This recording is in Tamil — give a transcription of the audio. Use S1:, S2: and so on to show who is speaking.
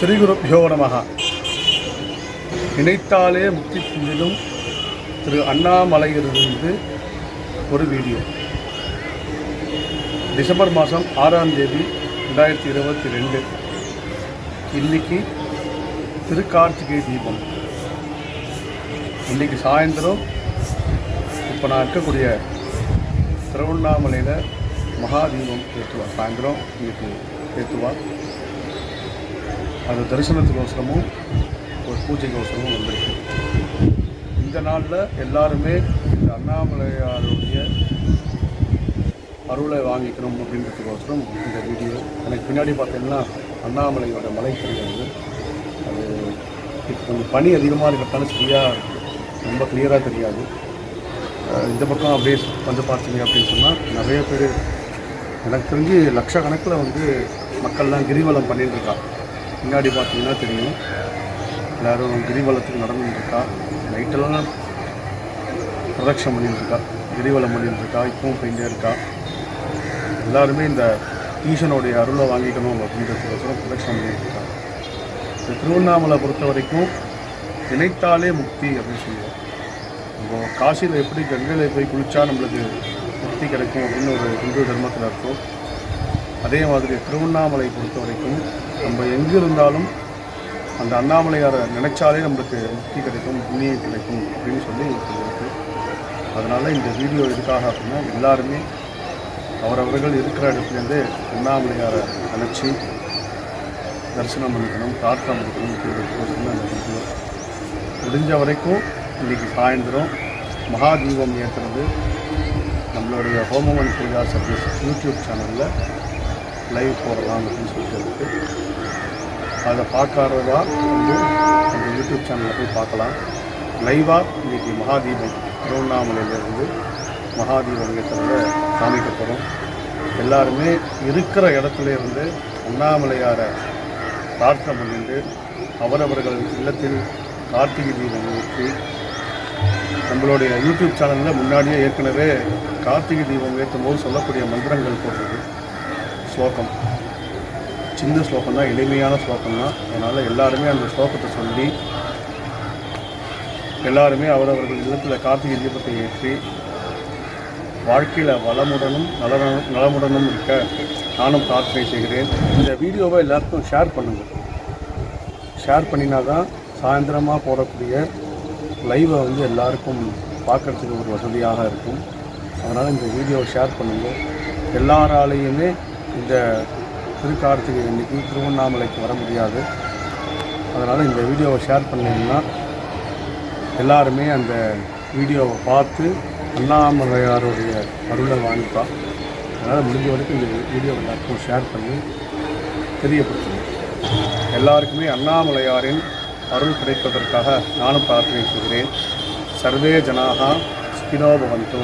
S1: ஸ்ரீ குருப்பியோ நமக நினைத்தாலே முக்தி புந்திலும் திரு அண்ணாமலையிலிருந்து ஒரு வீடியோ. டிசம்பர் மாதம் ஆறாம் தேதி ரெண்டாயிரத்தி இருபத்தி ரெண்டு. இன்னைக்கு திருக்கார்த்திகை தீபம். இன்னைக்கு சாயந்தரம் இப்போ நான் இருக்கக்கூடிய திருவண்ணாமலையில் மகாதீபம் ஏற்றுவார். சாயந்தரம் இன்னைக்கு ஏற்றுவார். அந்த தரிசனத்துக்கோசரமும் ஒரு பூஜைக்கோசரமும் வந்திருக்கு. இந்த நாளில் எல்லாருமே இந்த அண்ணாமலையாருடைய அருளை வாங்கிக்கணும் அப்படின்றதுக்கோசரம் இந்த வீடியோ. எனக்கு பின்னாடி பார்த்தீங்கன்னா அண்ணாமலையோட மலை தெரியாது அது இப்போ கொஞ்சம் பனி அதிகமாக இருக்கிறதால சரியாக ரொம்ப கிளியராக தெரியாது. இந்த பக்கம் அப்படியே வந்து பார்த்தீங்க அப்படின்னு சொன்னால் நிறைய பேர் எனக்கு தெரிஞ்சு லட்சக்கணக்கில் வந்து மக்கள்லாம் கிரிவலம் பண்ணிட்டு பின்னாடி பார்த்தீங்கன்னா தெரியும். எல்லோரும் கிரிவலத்துக்கு நடந்துட்டுருக்கா நைட்டெல்லாம் பிரதட்சம் பண்ணிட்டு இருக்கா. கிரிவலம் பண்ணிட்டுருக்கா இப்பவும் போயிட்டே இருக்கா. எல்லாருமே இந்த ஈசனுடைய அருளை வாங்கிக்கணும் அப்படின்றதுக்கோசரம் பிரதட்சம் பண்ணிட்டுருக்கா இந்த திருவண்ணாமலை பொறுத்த வரைக்கும் நினைத்தாலே முக்தி அப்படின்னு சொல்லுவோம். நம்ம காசியில் எப்படி கங்கையில் போய் குளித்தா நம்மளுக்கு முக்தி கிடைக்கும் அப்படின்னு ஒரு இந்து தர்மத்தில் இருக்கும். அதே மாதிரி திருவண்ணாமலை பொறுத்த வரைக்கும் நம்ம எங்கே இருந்தாலும் அந்த அண்ணாமலையாரை நினைச்சாலே நம்மளுக்கு முக்தி கிடைக்கும் புண்ணியம் கிடைக்கும் அப்படின்னு சொல்லி இருக்கு அதனால் இந்த வீடியோ எதுக்காக அப்படின்னா எல்லாருமே அவரவர்கள் இருக்கிற இடத்துலேருந்து அண்ணாமலையாரை நினச்சி தரிசனம் பண்ணிக்கணும் பிரார்த்தனை பண்ணிக்கணும் அப்படின்றதுக்கோசரம் அந்த வீடியோ. முடிஞ்ச வரைக்கும் இன்றைக்கி சாயந்தரம் மகா தீபம் ஏற்றுறது நம்மளுடைய ஹோமமன் பூஜா சர்வீஸ் யூடியூப் சேனலில் லைவ் போடலாம் அப்படின்னு சொல்லிட்டு அதை பார்க்காததா வந்து அந்த யூடியூப் சேனலில் போய் பார்க்கலாம். லைவாக இன்றைக்கி மகாதீபம் திருவண்ணாமலையிலேருந்து மகாதீபம் ஏற்றுறத காமிக்கப்படும். எல்லாருமே இருக்கிற இடத்துல இருந்து அண்ணாமலையாரை பிரார்த்தனை பண்ணிட்டு அவரவர்கள் இல்லத்தில் கார்த்திகை தீபம் ஏற்றி நம்மளுடைய யூடியூப் சேனலில் முன்னாடியே ஏற்கனவே கார்த்திகை தீபம் ஏற்றும் போது சொல்லக்கூடிய மந்திரங்கள் போட்டிருக்கு. ஸ்லோகம். சின்ன ஸ்லோகம் தான் எளிமையான ஸ்லோகம் தான் அதனால் எல்லாருமே அந்த ஸ்லோகத்தை சொல்லி எல்லாருமே அவரவர்கள் இல்லத்தில் கார்த்திகை தீபத்தை ஏற்றி வாழ்க்கையில் வளமுடனும் நலனும் நலமுடனும் இருக்க நானும் பிரார்த்தனை செய்கிறேன். இந்த வீடியோவை எல்லாருக்கும் ஷேர் பண்ணுங்கள் ஷேர் பண்ணினா தான் சாயந்தரமாக போடக்கூடிய லைவை வந்து எல்லாருக்கும் பார்க்குறதுக்கு ஒரு வசதியாக இருக்கும். அதனால் இந்த வீடியோவை ஷேர் பண்ணுங்கள் எல்லாராலேயுமே இந்த திருக்கார்த்திகை இன்னைக்கு திருவண்ணாமலைக்கு வர முடியாது. அதனால் இந்த வீடியோவை ஷேர் பண்ணிங்கன்னா எல்லாருமே அந்த வீடியோவை பார்த்து அண்ணாமலையாருடைய அருளை வாங்கிப்பா. அதனால் முடிஞ்ச வரைக்கும் இந்த வீடியோவை எல்லாருக்கும் ஷேர் பண்ணி தெரியப்படுத்தணும். எல்லாருக்குமே அண்ணாமலையாரின் அருள் கிடைப்பதற்காக நானும் பிரார்த்தனை செய்கிறேன். சர்வே ஜனாக ஸ்பினோ பவந்தோ.